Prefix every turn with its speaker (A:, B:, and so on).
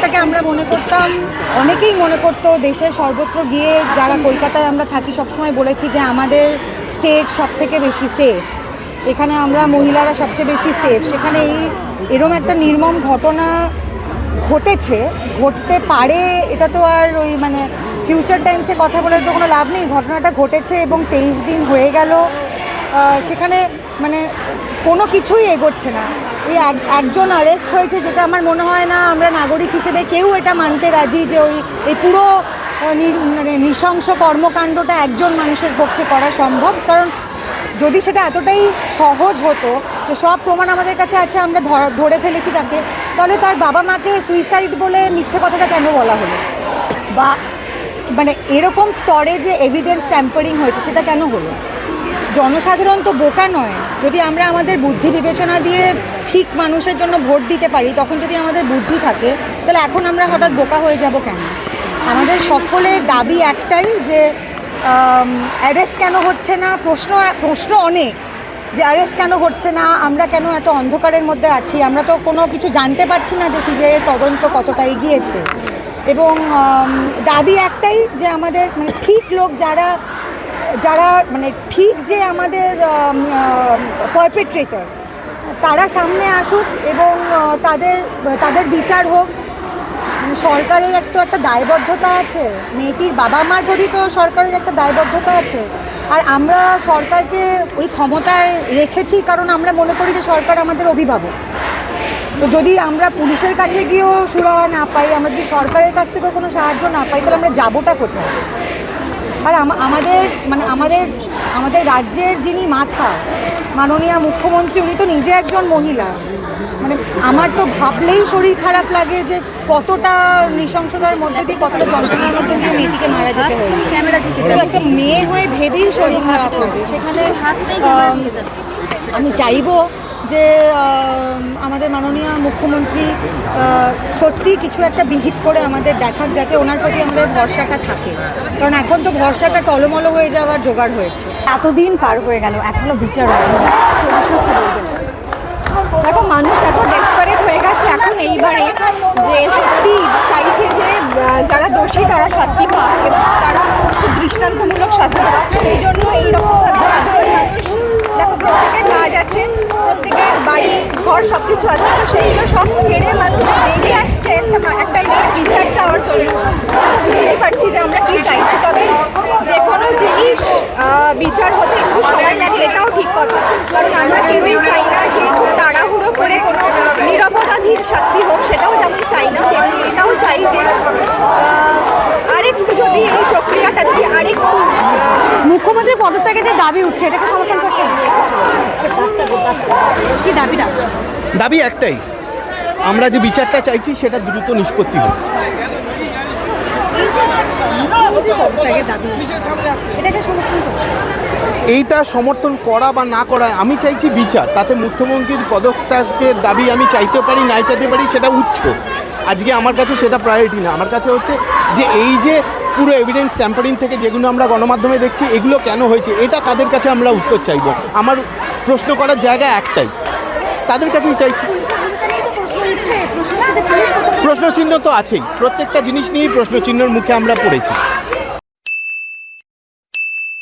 A: যেটাকে আমরা মনে করতাম, অনেকেই মনে করতো দেশের সর্বত্র গিয়ে যারা কলকাতায় আমরা থাকি সবসময় বলেছি যে আমাদের স্টেট সব থেকে বেশি সেফ এখানে আমরা মহিলারা সবচেয়ে বেশি সেফ সেখানে এই এরম একটা নির্মম ঘটনা ঘটেছে, ঘটতে পারে, এটা তো আর ওই মানে ফিউচার টাইমসে কথা বলে তো কোনো লাভ নেই। ঘটনাটা ঘটেছে এবং তেইশ দিন হয়ে গেল। সেখানে মানে কোনো কিছুই এগোচ্ছে না। ওই এক- একজন অ্যারেস্ট হয়েছে যেটা আমার মনে হয় না আমরা নাগরিক হিসেবে কেউ এটা মানতে রাজি যে ওই, এই পুরো মানে নৃশংস কর্মকাণ্ডটা একজন মানুষের পক্ষে করা সম্ভব। কারণ যদি সেটা এতটাই সহজ হতো, যে সব প্রমাণ আমাদের কাছে আছে, আমরা ধরে ফেলেছি তাকে, তাহলে তার বাবা মাকে সুইসাইড বলে মিথ্যে কথাটা কেন বলা হলো? বা মানে এরকম স্তরে যে এভিডেন্স ট্যাম্পারিং হয়েছে, সেটা কেন হলো? জনসাধারণ তো বোকা নয়। যদি আমরা আমাদের বুদ্ধি বিবেচনা দিয়ে ঠিক মানুষের জন্য ভোট দিতে পারি, তখন যদি আমাদের বুদ্ধি থাকে, তাহলে এখন আমরা হঠাৎ বোকা হয়ে যাব কেন? আমাদের সকলের দাবি একটাই যে অ্যারেস্ট কেন হচ্ছে না? প্রশ্ন প্রশ্ন অনেক যে অ্যারেস্ট কেন হচ্ছে না? আমরা কেন এত অন্ধকারের মধ্যে আছি? আমরা তো কোনো কিছু জানতে পারছি না যে সিবিআই তদন্ত কতটা এগিয়েছে। এবং দাবি একটাই যে আমাদের মানে ঠিক লোক যারা যারা মানে ঠিক যে আমাদের পারপেট্রেটর তারা সামনে আসুক এবং তাদের তাদের বিচার হোক। মানে সরকারের একটা একটা দায়বদ্ধতা আছে, মেয়েটির বাবা মার প্রতি তো সরকারের একটা দায়বদ্ধতা আছে। আর আমরা সরকারকে ওই ক্ষমতায় রেখেছি কারণ আমরা মনে করি যে সরকার আমাদের অভিভাবক। তো যদি আমরা পুলিশের কাছে গিয়েও সুরাহা না পাই, আমরা যদি সরকারের কাছ থেকেও কোনো সাহায্য না পাই, তাহলে আমরা যাবোটা কোথায়? আর আমাদের মানে আমাদের আমাদের রাজ্যের যিনি মাথা মাননীয় মুখ্যমন্ত্রী উনি তো নিজে একজন মহিলা। মানে আমার তো ভাবলেই শরীর খারাপ লাগে যে কতটা নৃশংসতার মধ্যে দিয়ে কতটা যন্ত্রণার মধ্যে দিয়ে মেয়েটিকে মারা যেতে হয়েছে। একটা মেয়ে হয়ে ভেবেই শরীর খারাপ লাগে। সেখানে আমি চাইব যে আমাদের মাননীয় মুখ্যমন্ত্রী সত্যি কিছু একটা বিহিত করে আমাদের দেখাক যাতে ওনার প্রতি আমাদের ভরসাটা থাকে। কারণ এখন তো ভরসাটা টলমল হয়ে যাওয়ার জোগাড় হয়েছে।
B: এতদিন পার হয়ে গেল এখনও বিচার?
C: দেখো মানুষ এত ডেসপারেট হয়ে গেছে এখন এইবারে যে সত্যি চাইছে যে যারা দোষী তারা শাস্তি পাক এবং তারা খুব দৃষ্টান্তমূলক শাস্তি পাক। সেই জন্য এইরকম সাধারণ মানুষ দেখো প্রত্যেকের আছে প্রত্যেকের বাড়ি, ঘর সব কিছু আছে। তো সেগুলো সব ছেড়ে মানুষ বেরিয়ে আসছে একটা একটা মেয়ের বিচার চাওয়ার জন্য। তো বুঝতেই পারছি যে আমরা কি চাইছি। তবে যে কোনো জিনিস বিচার হতে একটু সময় লাগে, এটাও ঠিক কথা। কারণ আমরা কেউই চাই না যে খুব তাড়াহুড়ো করে কোনো নিরপরাধীর শাস্তি হোক, সেটাও যেমন চাই না, তেমনি এটাও চাই যে আরেকটু যদি এই প্রক্রিয়াটা যদি আরেকটু
B: মুখ্যমন্ত্রীর পদত্যাগে যে দাবি উঠছে, এটাকে সমর্থন করছেন? কি দাবি
D: দাবি একটাই। আমরা যে বিচারটা চাইছি সেটা দ্রুত নিষ্পত্তি হোক। এইটা সমর্থন করা বা না করা আমি চাইছি বিচার। তাতে মুখ্যমন্ত্রীর পদত্যাগের দাবি আমি চাইতে পারি নাই চাইতে পারি সেটা উচ্চ। আজকে আমার কাছে সেটা প্রায়োরিটি না। আমার কাছে হচ্ছে যে এই যে পুরো এভিডেন্স ট্যাম্পারিং থেকে যেগুলো আমরা গণমাধ্যমে দেখছি এগুলো কেন হয়েছে? এটা কাদের কাছে আমরা উত্তর চাইব? আমার প্রশ্ন করার জায়গা একটাই। তাদের কাছেই চাইছি।
B: প্রশ্ন
D: প্রশ্নচিহ্ন তো আছেই। প্রত্যেকটা জিনিস নিয়েই প্রশ্নচিহ্নর মুখে আমরা পড়েছি।